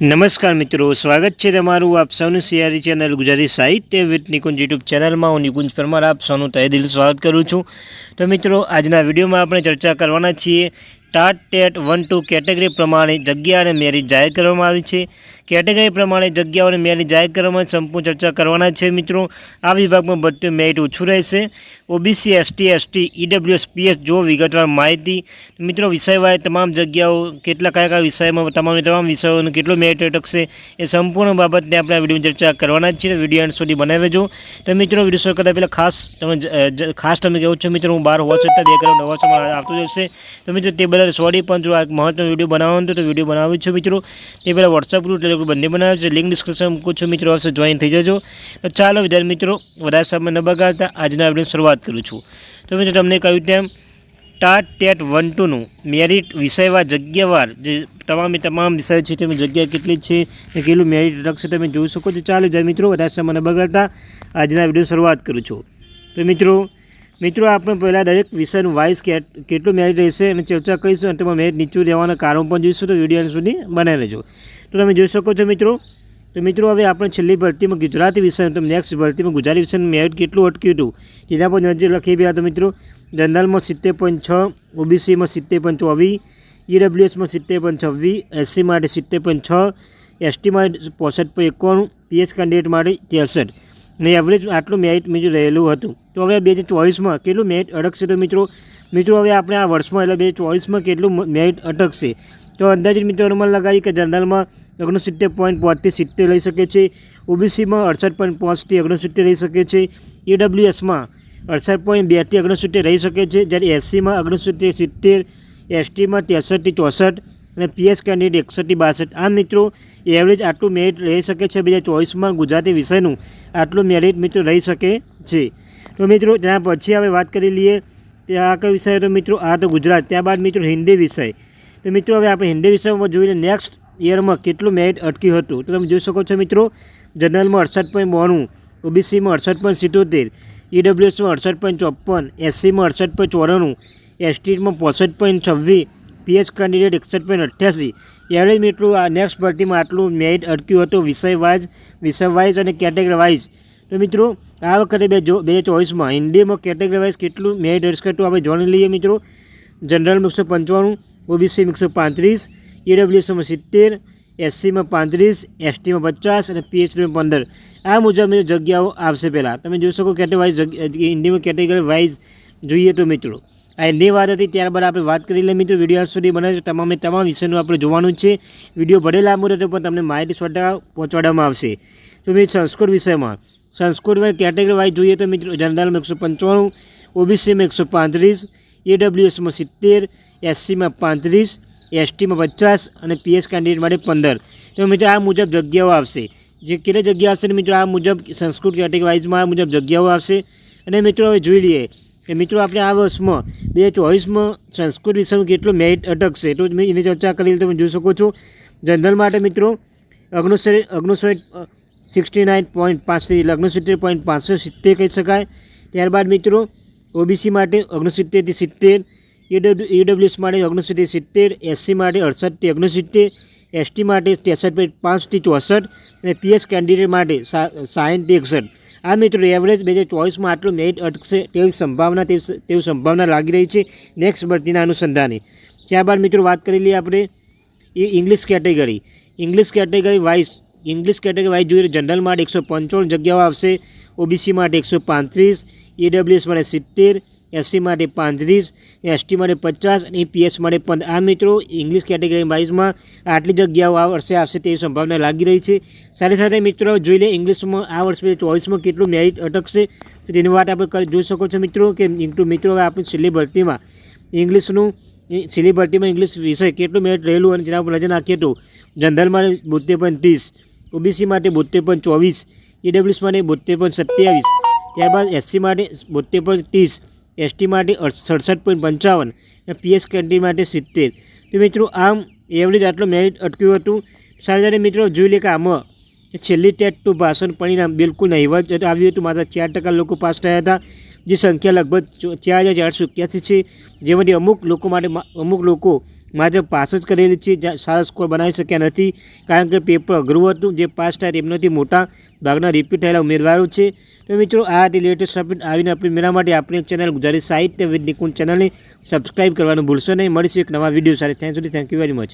નમસ્કાર મિત્રો, સ્વાગત છે તમારું આપ સૌનું સિયારી ચેનલ ગુજરાતી સાહિત્ય વિથ નિકુંજ યુટ્યુબ ચેનલમાં. હું નિકુંજ પરમાર, આપ સૌનું તહે દિલ સ્વાગત કરું છું. તો મિત્રો, આજના વિડીયોમાં આપણે ચર્ચા કરવાના છીએ TAT TET one two category પ્રમાણે જગ્યા અને મેરિટ જાહેર કરવામાં આવી છે. કેટેગરી પ્રમાણે જગ્યાઓ અને મેરિટ જાહેર કરવામાં સંપૂર્ણ ચર્ચા કરવાના છે મિત્રો. આ વિભાગમાં બધું મેરિટ ઓછું રહેશે. OBC, ST ST, EWS, PS જો વિગતવાર માહિતી. મિત્રો, વિષયવાય તમામ જગ્યાઓ, કેટલા કયા કયા વિષયમાં, તમામ તમામ વિષયોનું કેટલું મેરિટ અટકશે એ સંપૂર્ણ બાબતને આપણે આ વિડીયોની ચર્ચા કરવાના જ છીએ. વીડિયો એન્ડ સુધી બનાવી રહેજો તો મિત્રો, વીડિયો શરૂ કરતા પહેલાં ખાસ તમે ખાસ તમે કહો છો મિત્રો? હું બાર હોવા છતાં બે કરોડ નવા આવતું જશે તો મિત્રો, તે બદલ સોરી પણ જો આ મહત્વનો વીડિયો બનાવવાનો તો વીડિયો બનાવું છું મિત્રો. તે પહેલાં વોટ્સઅપ ગ્રુપ ટેલિગ્રુપ બંને બનાવે છે લિંક ડિસ્ક્રિપ્શન મૂકું છું મિત્રો, આવશે જોઈન થઈ જજો. તો ચાલો વિદ્યાર્થી મિત્રો, વધારે સમય ન બગાડતા આજના વીડિયો શરૂઆત કરું છું. તો મિત્રો, તમને કહ્યું તેમ, ટાટ ટેટ વન ટુનું મેરિટ વિષયવાર જગ્યાવાર, જે તમામે તમામ વિષયો છે તેની જગ્યા કેટલી છે, ને કેટલું મેરિટ રખશે તમે જોઈ શકો છો. ચાલો જય મિત્રો, વધારે સમય ન બગાડતા આજના વીડિયો શરૂઆત કરું છું. તો મિત્રો મિત્રો, આપણે પહેલાં દરેક વિષયનું વાઇઝ કેટલું મેરિટ રહેશે અને ચર્ચા કરીશું અને તેમાં મેરિટ નીચું રહેવાના કારણો પણ જોઈશું. તો વીડિયો સુધી બનાવી લેજો તો તમે જોઈ શકો છો મિત્રો, તો મિત્રો, હવે આપણે છેલ્લી ભરતીમાં ગુજરાતી વિષય તો નેક્સ્ટ ભરતીમાં ગુજરાતી વિષયનું મેરિટ કેટલું અટક્યું હતું? તેના પર નજર લખી ગયા તો મિત્રો, જનરલમાં સિત્તેર પોઈન્ટ છ, ઓબીસીમાં સિત્તેર પોઈન્ટ ચોવીસ ઈડબ્લ્યુએસમાં સિત્તેર પોઈન્ટ છવ્વીસ એસસી માટે સિત્તેર પોઈન્ટ છ એસટીમાં પોસઠ પોઈન્ટ એકાણું પીએચ કેન્ડિડેટ માટે ત્રેસઠ. ને એવરેજ આટલું મેરિટ બીજું રહેલું હતું. તો હવે બે હજાર ચોવીસમાં કેટલું મેરિટ અટકશે તો મિત્રો? મિત્રો, હવે આપણે આ વર્ષમાં એટલે બે હજાર ચોવીસમાં કેટલું મેરિટ અટકશે? તો અંદાજિત મિત્રો અનુમાન લગાવી કે જનરલમાં ઓગણસિત્તેર પોઈન્ટ પાંચથી સિત્તેર લઈ શકે છે. ઓબીસીમાં અડસઠ પોઈન્ટ પાંચથી ઓગણસિત્તેર રહી શકે છે. ઈડબ્લ્યુએસમાં અડસઠ પોઈન્ટ બેથી ઓગણસિત્તેર રહી શકે છે. જ્યારે એસસીમાં ઓગણસિત્તેર સિત્તેર, એસટીમાં ત્રેસઠથી ચોસઠ અને પીએસ કેન્ડિડેટ એકસઠથી બાસઠ. આ મિત્રો એવરેજ આટલું મેરિટ રહી શકે છે બે હજાર ચોવીસમાં ગુજરાતી વિષયનું. આટલું મેરિટ મિત્રો રહી શકે છે. તો મિત્રો, ત્યાં પછી હવે વાત કરી લઈએ ત્યાં આ કયો વિષય તો મિત્રો? આ તો ગુજરાત. ત્યારબાદ મિત્રો હિન્દી વિષય. તો મિત્રો, હવે આપણે હિન્દી વિષયમાં જોઈએ નેક્સ્ટ યરમાં કેટલું મેરિટ અટક્યું હતું? તો તમે જોઈ શકો છો મિત્રો જનરલમાં અડસઠ પોઈન્ટ બોણું ઓબીસીમાં અડસઠ પોઈન્ટ સિત્તોતેર ઈડબ્લ્યુએસમાં અડસઠ પોઈન્ટ ચોપન એસસીમાં અડસઠ પોઈન્ટ ચોરાણું એસટીમાં પોસઠ પોઈન્ટ છવ્વીસ પીએચ કેન્ડિડેટ એકસઠ પોઈન્ટ અઠ્યાસી. એવરેજ મિત્રો, આ નેક્સ્ટ ભરતીમાં આટલું મેરિટ અટક્યું હતું વિષય વાઇઝ વિષય વાઇઝ અને કેટેગરી વાઇઝ તો મિત્રો, આ વખતે બે જો, બે ચોવીસમાં હિન્દીમાં કેટેગરી વાઇઝ કેટલું મેરિટ હતું આપણે જાણી લઈએ મિત્રો. જનરલમાં એકસો પંચાણું ઓબીસીમાં એકસો પાંત્રીસ ઈડબ્લ્યુએસમાં સિત્તેર એસસીમાં પાંત્રીસ એસટીમાં પચાસ અને પીએચડીમાં પંદર. આ મુજબ જગ્યાઓ આવશે પહેલાં. તમે જોઈ શકો કેટેગરી વાઇઝ હિન્દીમાં કેટેગરી વાઇઝ જોઈએ તો મિત્રો. એની વાત હતી, ત્યારબાદ આપણે વાત કરી લઈએ મિત્રો, વીડિયો સુધી બને છે. તમામે તમામ વિષયનું આપણે જોવાનું છે. વીડિયો ભલે લાંબો રહેતો પણ તમને માહિતી સો પહોંચાડવામાં આવશે. તો મિત્રો, સંસ્કૃત વિષયમાં, સંસ્કૃત કેટેગરી વાઇઝ જોઈએ તો મિત્રો જનરલમાં એકસો પંચાણું ઓબીસીમાં એકસો પાંત્રીસ એડબ્લ્યુએસમાં સિત્તેર એસસીમાં પાંત્રીસ એસટીમાં પચાસ અને પીએસ કેન્ડિડેટ માટે પંદર. તો મિત્રો, આ મુજબ જગ્યાઓ આવશે. જે કેટલી જગ્યા આવશે મિત્રો, આ મુજબ સંસ્કૃત કેટેગરી વાઇઝમાં આ મુજબ જગ્યાઓ આવશે. અને મિત્રો, હવે જોઈ લઈએ. કે મિત્રો, આપણે આ વર્ષમાં બે હજાર ચોવીસમાં સંસ્કૃત વિષયનું કેટલું મેરિટ અટકશે તો મેં એની ચર્ચા કરી, તમે જોઈ શકો છો. જનરલ માટે મિત્રો ઓગણીસો ઓગણીસો સિક્સટી નાઇન પોઈન્ટ પાંચથી અગ્નોસિત્તેર પોઈન્ટ પાંચસો સિત્તેર કહી શકાય. ત્યારબાદ મિત્રો, ઓબીસી માટે ઓગણસિત્તેરથી સિત્તેર ઈડબ્લ્યુ ઈડબ્લ્યુએસ માટે ઓગણસિત્તેર સિત્તેર એસસી માટે અડસઠથી ઓગણસિત્તેર એસટી માટે ત્રેસઠ પોઈન્ટ પાંચથી ચોસઠ, અને પીએસ કેન્ડિડેટ માટે સાહીઠથી એકસઠ. આ મિત્રો એવરેજ બે હજાર ચોવીસમાં આટલું મેરિટ અટકશે તેવી સંભાવના તેવી સંભાવના લાગી રહી છે નેક્સ્ટ ભરતીના અનુસંધાને. ત્યારબાદ મિત્રો, વાત કરી લઈએ આપણે એ English category English category wise English category wise જોઈએ જનરલ માટે એકસો પંચાવન જગ્યાઓ આવશે ઓબીસી માટે એકસો પાંત્રીસ ઈડબ્લ્યુએસ માટે સિત્તેર એસસી માટે પાંત્રીસ, એસટી માટે પચાસ અને પીએસ માટે પંદર. આ મિત્રો ઇંગ્લિશ કેટેગરી વાઇઝમાં આટલી જગ્યાઓ આ વર્ષે આવશે તેવી સંભાવના લાગી રહી છે. સાથે સાથે મિત્રો જોઈ લે ઇંગ્લિશમાં આ વર્ષ ચોવીસમાં કેટલું મેરિટ અટકશે? તેની વાત આપણે જોઈ શકો છો મિત્રો કે મિત્રો આપણી છેલ્લી ભરતીમાં ઇંગ્લિશનું છેલ્લી ભરતીમાં ઇંગ્લિશ વિષય કેટલું મેરિટ રહેલું અને જેના પર નજર નાખીએ તો જનરલ માટે બોતેર પણ ત્રીસ ઓબીસી માટે બોતેર પણ ચોવીસ ઈડબ્લ્યુએસ માટે બોતેર પણ સત્યાવીસ, ત્યારબાદ એસસી માટે બોતેર પણ ત્રીસ એસટી માટે સડસઠ પોઈન્ટ પંચાવન અને પીએસ કેન્ટી માટે સિત્તેર. તો મિત્રો આમ એવરેજ આટલું મેરિટ અટક્યું હતું. સાથે મિત્રો જોઈ લે કે આમાં છેલ્લી ટેટ ટુ ભાષણ પરિણામ બિલકુલ નહીવત આવ્યું હતું. માત્ર ચાર ટકા લોકો પાસ થયા હતા. જે સંખ્યા લગભગ ચાર હજાર ચારસો એક્યાસી છે જેમાંથી અમુક લોકો માટે અમુક લોકો માત્ર પાસ જ કરેલી છે, જ્યાં સારા સ્કોર બનાવી શક્યા નથી, કારણ કે પેપર અઘરું હતું, જે પાસ થાય તેમનાથી મોટા ભાગના રિપીટ થયેલા ઉમેદવારો છે. તો મિત્રો, આ હતી લેટેસ્ટ અપડેટ આવીને આપણે મેળવવા માટે આપણી ચેનલ ગુજરાતી સાહિત્ય વિદ નિકુંજ ચેનલને સબસ્ક્રાઇબ કરવાનું ભૂલશો નહીં. મળીશું એક નવા વીડિયો સાથે. Thank you thank you very much